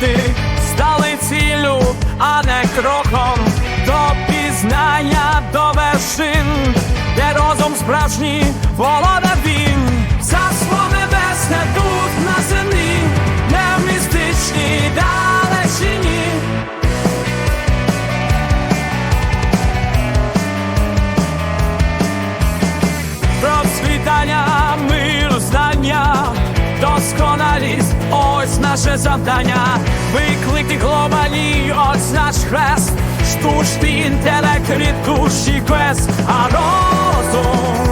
та стали цілю, а не кроком. До пізнання до вершин, де розум справжній володар він, царство небесне наше завдання, виклики глобалі, ось наш хрест, штучний інтелект, від квест, а розум